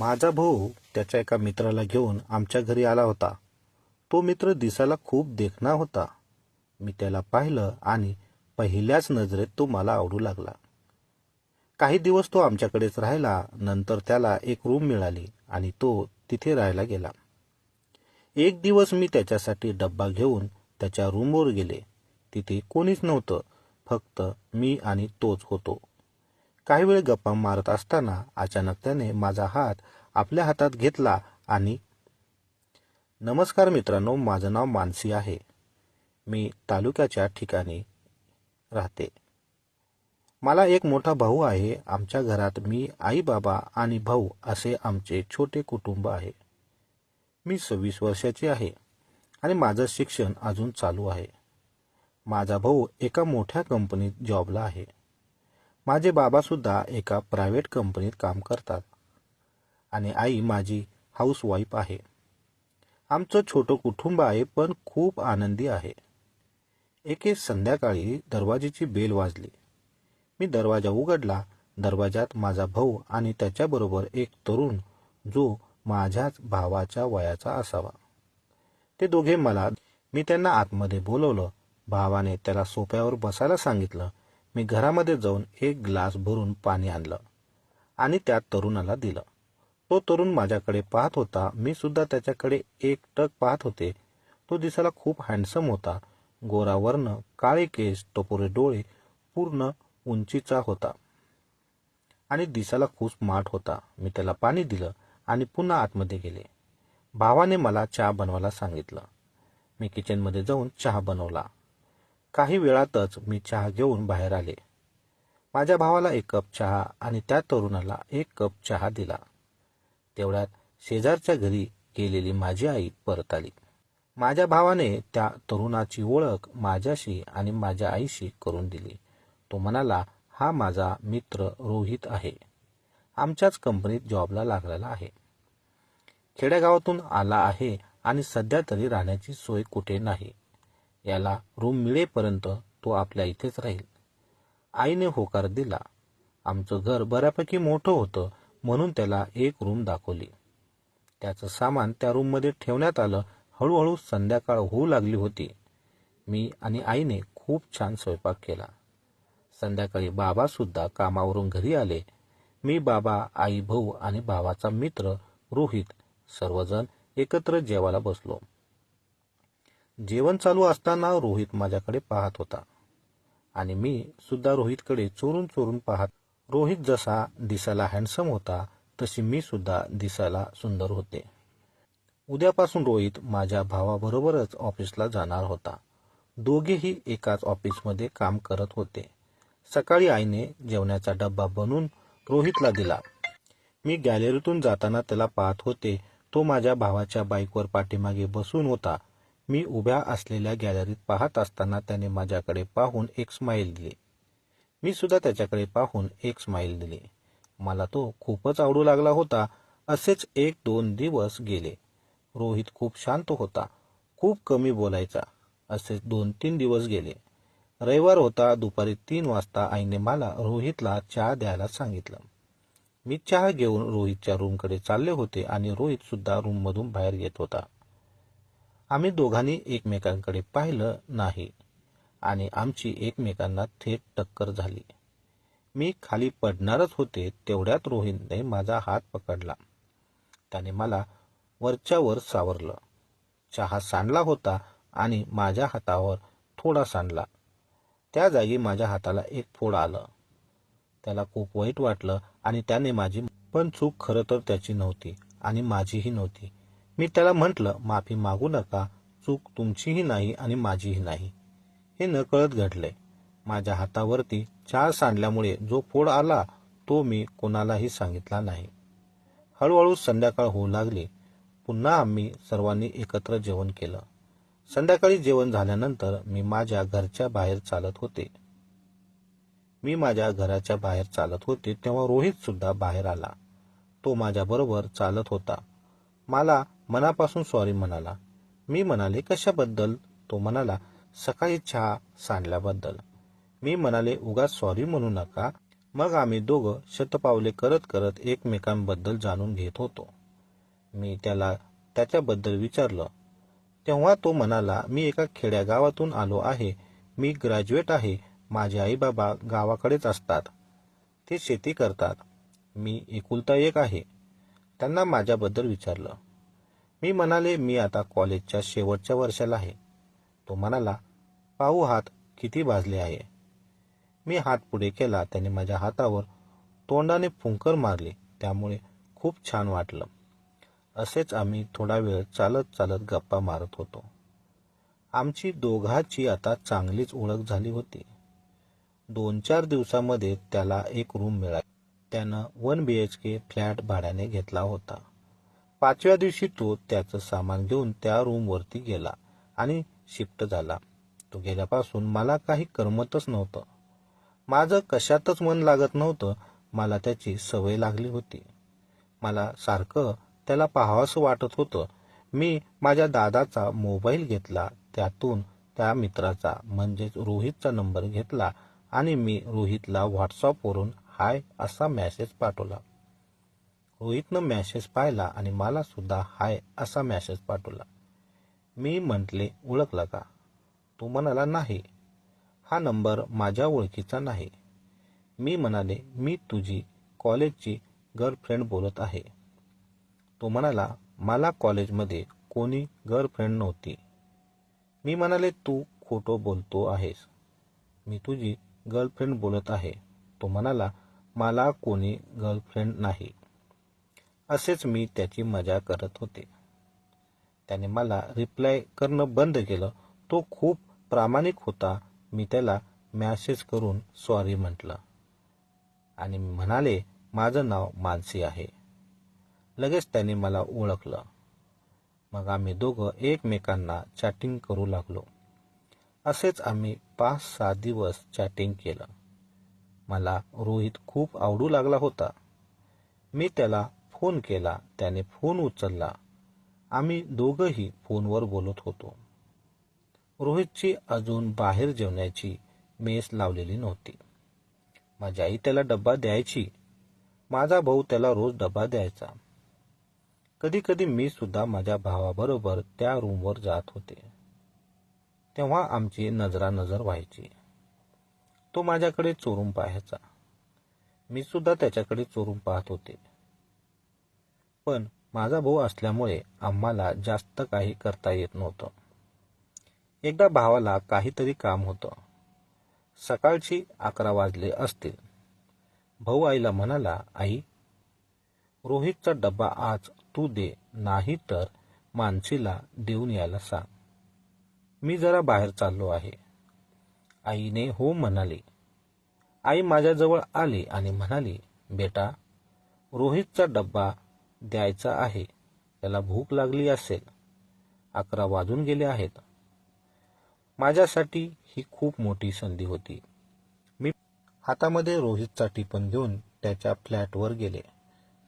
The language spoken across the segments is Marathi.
माझा भाऊ त्याच्या एका मित्राला घेऊन आमच्या घरी आला होता. तो मित्र दिसायला खूप देखणा होता. मी त्याला पाहिलं आणि पहिल्याच नजरेत तो मला आवडू लागला. काही दिवस तो आमच्याकडेच राहिला नंतर त्याला एक रूम मिळाली आणि तो तिथे राहायला गेला. एक दिवस मी त्याच्यासाठी डब्बा घेऊन त्याच्या रूमवर गेले. तिथे कोणीच नव्हतं फक्त मी आणि तोच होतो. काही वेळ गप्पा मारत असताना अचानक त्याने माझा हात आपल्या हातात घेतला आणि नमस्कार मित्रांनो माझं नाव मानसी आहे. मी तालुक्याच्या ठिकाणी राहते. मला एक मोठा भाऊ आहे. आमच्या घरात मी आई बाबा आणि भाऊ असे आमचे छोटे कुटुंब आहे. मी सव्वीस वर्षाची आहे आणि माझं शिक्षण अजून चालू आहे. माझा भाऊ एका मोठ्या कंपनीत जॉबला आहे. माझे बाबा सुद्धा एका प्रायव्हेट कंपनीत काम करतात. आणि आई माझी हाऊसवाईफ आहे. आमचं छोटं कुटुंब आहे पण खूप आनंदी आहे. एके संध्याकाळी दरवाजेची बेल वाजली. मी दरवाजा उघडला. दरवाजात माझा भाऊ आणि त्याच्याबरोबर एक तरुण जो माझ्याच भावाच्या वयाचा असावा. ते दोघे मला मी त्यांना आतमध्ये बोलवलं. भावाने त्याला सोप्यावर बसायला सांगितलं. मी घरामध्ये जाऊन एक ग्लास भरून पाणी आणलं आणि त्या तरुणाला दिलं. तो तरुण माझ्याकडे पाहत होता. मी सुद्धा त्याच्याकडे एक टक पाहत होते. तो दिसायला खूप हँडसम होता. गोरा वर्ण काळे केस टपोरे डोळे पूर्ण उंचीचा होता. आणि दिसायला खूप स्मार्ट होता. मी त्याला पाणी दिलं आणि पुन्हा आतमध्ये गेले. भावाने मला चहा बनवायला सांगितलं. मी किचनमध्ये जाऊन चहा बनवला. काही वेळातच मी चहा घेऊन बाहेर आले. माझ्या भावाला एक कप चहा आणि त्या तरुणाला एक कप चहा दिला. तेवढ्यात शेजारच्या घरी गेलेली माझी आई परत आली. माझ्या भावाने त्या तरुणाची ओळख माझ्याशी आणि माझ्या आईशी करून दिली. तो म्हणाला हा माझा मित्र रोहित आहे. आमच्याच कंपनीत जॉबला लागलेला आहे. खेड्यागावातून आला आहे आणि सध्या तरी राहण्याची सोय कुठे नाही. याला रूम मिळेपर्यंत तो आपल्या इथेच राहील. आईने होकार दिला. आमचं घर बऱ्यापैकी मोठं होतं म्हणून त्याला एक रूम दाखवली. त्याचं सामान त्या रूममध्ये ठेवण्यात आलं. हळूहळू संध्याकाळ होऊ लागली होती. मी आणि आईने खूप छान स्वयंपाक केला. संध्याकाळी बाबासुद्धा कामावरून घरी आले. मी बाबा आई भाऊ आणि भावाचा मित्र रोहित सर्वजण एकत्र जेवायला बसलो. जेवण चालू असताना रोहित माझ्याकडे पाहत होता. आणि मी सुद्धा रोहितकडे चोरून चोरून पाहत रोहित जसा दिसायला हँडसम होता तशी मी सुद्धा दिसायला सुंदर होते. उद्यापासून रोहित माझ्या भावाबरोबरच ऑफिसला जाणार होता. दोघेही एकाच ऑफिसमध्ये काम करत होते. सकाळी आईने जेवणाचा डब्बा बनवून रोहितला दिला. मी गॅलरीतून जाताना त्याला पाहत होते. तो माझ्या भावाच्या बाईकवर पाठीमागे बसून होता. मी उभ्या असलेल्या गॅलरीत पाहत असताना त्याने माझ्याकडे पाहून एक स्माईल दिली. मी सुद्धा त्याच्याकडे पाहून एक स्माईल दिली. मला तो खूपच आवडू लागला होता. असेच एक दोन दिवस गेले. रोहित खूप शांत होता. खूप कमी बोलायचा. असेच दोन तीन दिवस गेले. रविवार होता. दुपारी तीन वाजता आईने मला रोहितला चहा द्यायला सांगितलं. मी चहा घेऊन रोहितच्या रूमकडे चालले होते आणि रोहित सुद्धा रूममधून बाहेर येत होता. आम्ही दोघांनी एकमेकांकडे पाहिलं नाही आणि आमची एकमेकांना थेट टक्कर झाली. मी खाली पडणारच होते तेवढ्यात रोहितने माझा हात पकडला. त्याने मला वरच्यावर सावरलं. चहा सांडला होता आणि माझ्या हातावर थोडा सांडला. त्या जागी माझ्या हाताला एक फोड आलं. त्याला खूप वाईट वाटलं आणि त्याने माझी पण चूक खरं तर त्याची नव्हती आणि माझीही नव्हती. मी त्याला म्हटलं माफी मागू नका. चूक तुमचीही नाही आणि माझीही नाही. हे नकळत घडले. माझ्या हातावरती चहा सांडल्यामुळे जो फोड आला तो मी कोणालाही सांगितला नाही. हळूहळू संध्याकाळ होऊ लागली. पुन्हा आम्ही सर्वांनी एकत्र जेवण केलं. संध्याकाळी जेवण झाल्यानंतर मी माझ्या घरच्या बाहेर चालत होते. मी माझ्या घराच्या बाहेर चालत होते तेव्हा रोहित सुद्धा बाहेर आला. तो माझ्याबरोबर चालत होता. मला मनापासून सॉरी म्हणाला. मी म्हणाले कशाबद्दल? तो म्हणाला सकाळी चहा सांडल्याबद्दल. मी म्हणाले उगाच सॉरी म्हणू नका. मग आम्ही दोघं शतपावले करत करत एकमेकांबद्दल जाणून घेत होतो. मी त्याला त्याच्याबद्दल विचारलं. तेव्हा तो म्हणाला मी एका खेड्यागावातून आलो आहे. मी ग्रॅज्युएट आहे. माझे आई बाबा गावाकडेच असतात. ते शेती करतात. मी एकुलता एक आहे. त्यांना माझ्याबद्दल विचारलं. मी म्हणाले मी आता कॉलेजच्या शेवटच्या वर्षाला आहे. तो म्हणाला पाहू हात किती भाजले आहे. मी हात पुढे केला त्याने माझ्या हातावर तोंडाने फुंकर मारली त्यामुळे खूप छान वाटलं. असेच आम्ही थोडा वेळ चालत चालत गप्पा मारत होतो. आमची दोघाची आता चांगलीच ओळख झाली होती. दोन चार दिवसामध्ये त्याला एक रूम मिळाली. त्यानं one B H K flat भाड्याने घेतला होता. पाचव्या दिवशी तो त्याचं सामान घेऊन त्या रूमवरती गेला आणि शिफ्ट झाला. तो गेल्यापासून मला काही करमतच नव्हतं. माझं कशातच मन लागत नव्हतं. मला त्याची सवय लागली होती. मला सारखं त्याला पाहावंसं वाटत होतं. मी माझ्या दादाचा मोबाईल घेतला त्यातून त्या मित्राचा म्हणजेच रोहितचा नंबर घेतला आणि मी रोहितला व्हॉट्सअपवरून हाय असा मॅसेज पाठवला. रोहितनं मॅसेज पाहिला आणि मला सुद्धा हाय असा मॅसेज पाठवला. मी म्हटले ओळखला का? तो म्हणाला नाही. हा नंबर माझ्या ओळखीचा नाही. मी म्हणाले मी तुझी कॉलेजची गर्लफ्रेंड बोलत आहे. तो म्हणाला मला कॉलेजमध्ये कोणी गर्लफ्रेंड नव्हती. मी म्हणाले तू खोटं बोलतो आहेस. मी तुझी गर्लफ्रेंड बोलत आहे. तो म्हणाला मला कोणी गर्लफ्रेंड नाही. असेच मी त्याची मजा करत होते. त्याने मला रिप्लाय करणं बंद केलं. तो खूप प्रामाणिक होता. मी त्याला मॅसेज करून सॉरी म्हटलं. आणि म्हणाले माझं नाव मानसी आहे. लगेच त्याने मला ओळखलं. मग आम्ही दोघं एकमेकांना चॅटिंग करू लागलो. असेच आम्ही पाच सहा दिवस चॅटिंग केलं. मला रोहित खूप आवडू लागला होता. मी त्याला फोन केला त्याने फोन उचलला. आम्ही दोघंही फोनवर बोलत होतो. रोहितची अजून बाहेर जेवण्याची मेस लावलेली नव्हती. माझी आई त्याला डब्बा द्यायची. माझा भाऊ त्याला रोज डब्बा द्यायचा. कधी कधी मी सुद्धा माझ्या भावाबरोबर त्या रूमवर जात होते. तेव्हा आमची नजरानजर व्हायची. तो माझ्याकडे चोरून पाहायचा. मी सुद्धा त्याच्याकडे चोरून पाहत होते. पण माझा भाऊ असल्यामुळे आम्हाला जास्त काही करता येत नव्हतं. एकदा भावाला काहीतरी काम होतं. सकाळची अकरा वाजले असतील. भाऊ आईला म्हणाला आई रोहितचा डब्बा आज तू दे नाही तर मानसीला देऊन यायला सांग. मी जरा बाहेर चाललो आहे. आईने हो म्हणाली. आई माझ्याजवळ आली आणि म्हणाली बेटा रोहितचा डब्बा द्यायचा आहे. त्याला भूक लागली असेल. अकरा वाजून गेले आहेत. माझ्यासाठी ही खूप मोठी संधी होती. मी हातामध्ये रोहितचा टिपण घेऊन त्याच्या फ्लॅटवर गेले.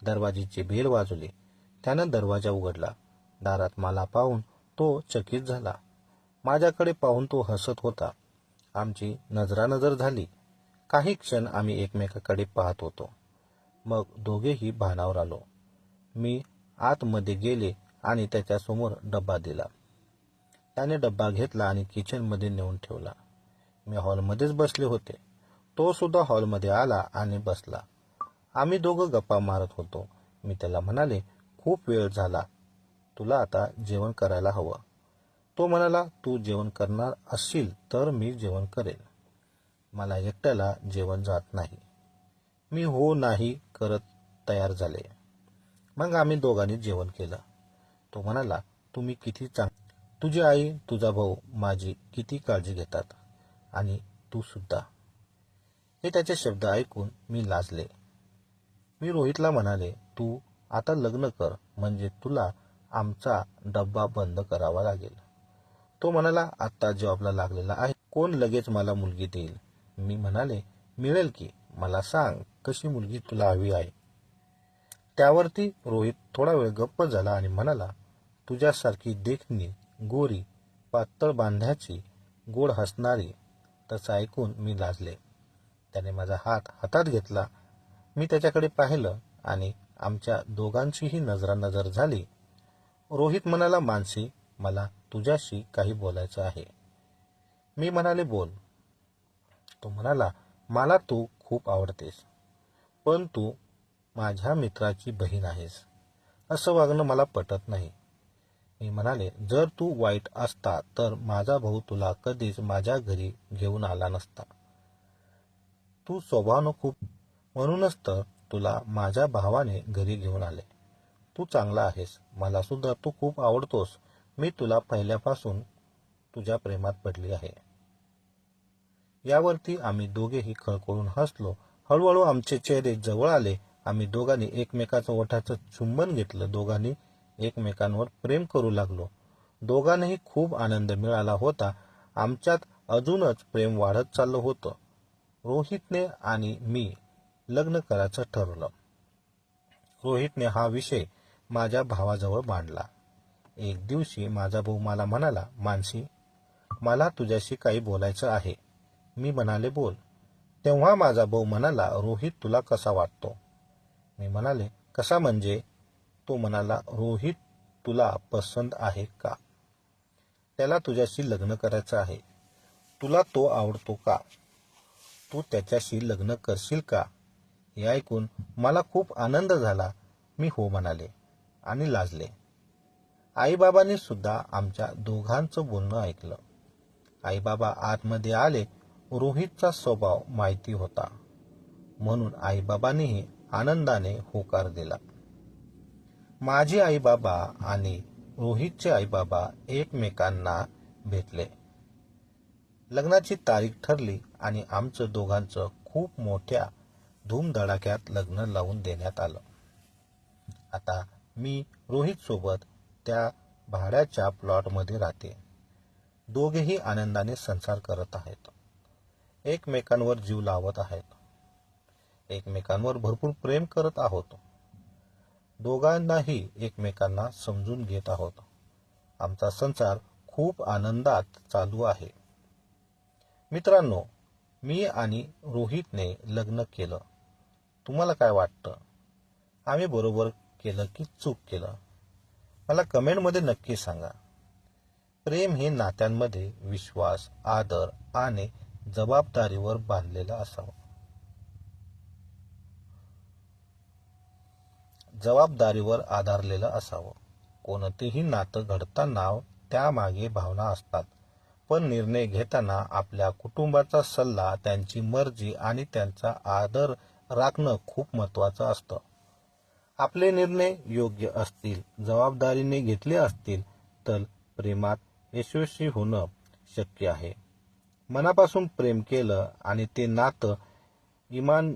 दरवाजेचे बेल वाजवली त्यानं दरवाजा उघडला. दारात मला पाहून तो चकित झाला. माझ्याकडे पाहून तो हसत होता. आमची नजरानजर झाली. काही क्षण आम्ही एकमेकाकडे पाहत होतो. मग दोघेही भानावर आलो. मी आतमध्ये गेले आणि त्याच्यासमोर डब्बा दिला. त्याने डब्बा घेतला आणि किचनमध्ये नेऊन ठेवला. मी हॉलमध्येच बसले होते. तो सुद्धा हॉलमध्ये आला आणि बसला. आम्ही दोघं गप्पा मारत होतो. मी त्याला म्हणाले खूप वेळ झाला. तुला आता जेवण करायला हवं. तो म्हणाला तू जेवण करणार असशील तर मी जेवण करेन. मला एकट्याला जेवण जात नाही. मी हो नाही करत तयार झाले. मग आम्ही दोघांनी जेवण केलं. तो म्हणाला तुम्ही किती चांग तुझी आई तुझा भाऊ माझी किती काळजी घेतात आणि तू सुद्धा. हे त्याचे शब्द ऐकून मी लाजले. मी रोहितला म्हणाले तू आता लग्न कर म्हणजे तुला आमचा डब्बा बंद करावा लागेल. तो म्हणाला आत्ता जॉबला लागलेला आहे. कोण लगेच मला मुलगी देईल? मी म्हणाले मिळेल की. मला सांग कशी मुलगी तुला हवी आहे? त्यावरती रोहित थोडा वेळ गप्प झाला आणि म्हणाला तुझ्यासारखी देखणी गोरी पातळ बांध्याची गोड हसणारी तसं ऐकून मी लाजले. त्याने माझा हात हातात घेतला. मी त्याच्याकडे पाहिलं आणि आमच्या दोघांचीही नजरानजर झाली. रोहित म्हणाला मानसी मला तुझ्याशी काही बोलायचं आहे. मी म्हणाले बोल. तो म्हणाला मला तू खूप आवडतेस पण तू माझ्या मित्राची बहीण आहेस. असं वागणं मला पटत नाही. मी म्हणाले जर तू वाईट असता तर माझा भाऊ तुला कधीच माझ्या घरी घेऊन आला नसता. तू स्वभावानं खूप म्हणूनच तर तुला माझ्या भावाने घरी घेऊन आले. तू चांगला आहेस मला सुद्धा तू खूप आवडतोस मी तुला पहिल्यापासून तुझ्या प्रेमात पडली आहे. यावरती आम्ही दोघेही खळखळून हसलो. हळूहळू आमचे चेहरे जवळ आले. आम्ही दोघांनी एकमेकाचं ओठाचं चुंबन घेतलं. दोघांनी एकमेकांवर प्रेम करू लागलो. दोघांनाही खूप आनंद मिळाला होता. आमच्यात अजूनच प्रेम वाढत चाललं होतं. रोहितने आणि मी लग्न करायचं ठरवलं. रोहितने हा विषय माझ्या भावाजवळ मांडला. एक दिवशी माझा भाऊ मला म्हणाला मानसी मला तुझ्याशी काही बोलायचं आहे. मी म्हणाले बोल. तेव्हा माझा भाऊ म्हणाला रोहित तुला कसा वाटतो? मी म्हणाले कसा म्हणजे? तो म्हणाला रोहित तुला पसंत आहे का? त्याला तुझ्याशी लग्न करायचं आहे. तुला तो आवडतो का? तू त्याच्याशी लग्न करशील का? हे ऐकून मला खूप आनंद झाला. मी हो म्हणाले आणि लाजले. आईबाबांनी सुद्धा आमच्या दोघांचं बोलणं ऐकलं. आईबाबा आतमध्ये आले रोहितचा स्वभाव माहिती होता. म्हणून आईबाबांनीही आनंदाने होकार दिला. माझे आईबाबा आणि रोहितचे आईबाबा एकमेकांना भेटले. लग्नाची तारीख ठरली आणि आमचं दोघांचं खूप मोठ्या धूमधडाक्यात लग्न लावून देण्यात आलं. आता मी रोहित सोबत त्या भाड्याच्या प्लॉटमध्ये राहते. दोघेही आनंदाने संसार करत आहेत. एकमेकांवर जीव लावत आहेत. एकमेकांवर भरपूर प्रेम करत आहोत. दोघांनाही एकमेकांना समजून घेत आहोत. आमचा संसार खूप आनंदात चालू आहे. मित्रांनो मी आणि रोहितने लग्न केलं. तुम्हाला काय वाटतं? आम्ही बरोबर केलं की चूक केलं? मला कमेंटमध्ये नक्की सांगा. प्रेम हे नात्यांमध्ये विश्वास आदर आणि जबाबदारीवर बांधलेलं असावं. जबाबदारीवर आधारलेलं असावं. कोणतेही नातं घडताना त्यामागे भावना असतात. पण निर्णय घेताना आपल्या कुटुंबाचा सल्ला त्यांची मर्जी आणि त्यांचा आदर राखणं खूप महत्वाचं असतं. आपले निर्णय योग्य असतील जबाबदारीने घेतले असतील तर प्रेमात यशस्वी होणं शक्य आहे. मनापासून प्रेम केलं आणि ते नातं इमान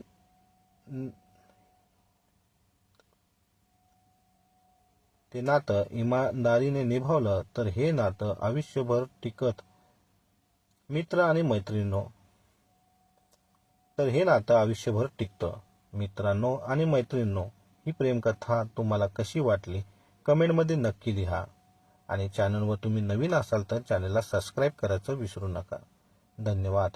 ते नातं इमानदारीने निभावलं तर हे नातं आयुष्यभर टिकत. मित्र आणि मैत्रिणीनो तर हे नातं आयुष्यभर टिकतं. मित्रांनो आणि मैत्रिणींनो ही प्रेमकथा तुम्हाला कशी वाटली कमेंटमध्ये नक्की लिहा. आणि चॅनलवर तुम्ही नवीन असाल तर चॅनलला सबस्क्राईब करायचं विसरू नका. धन्यवाद.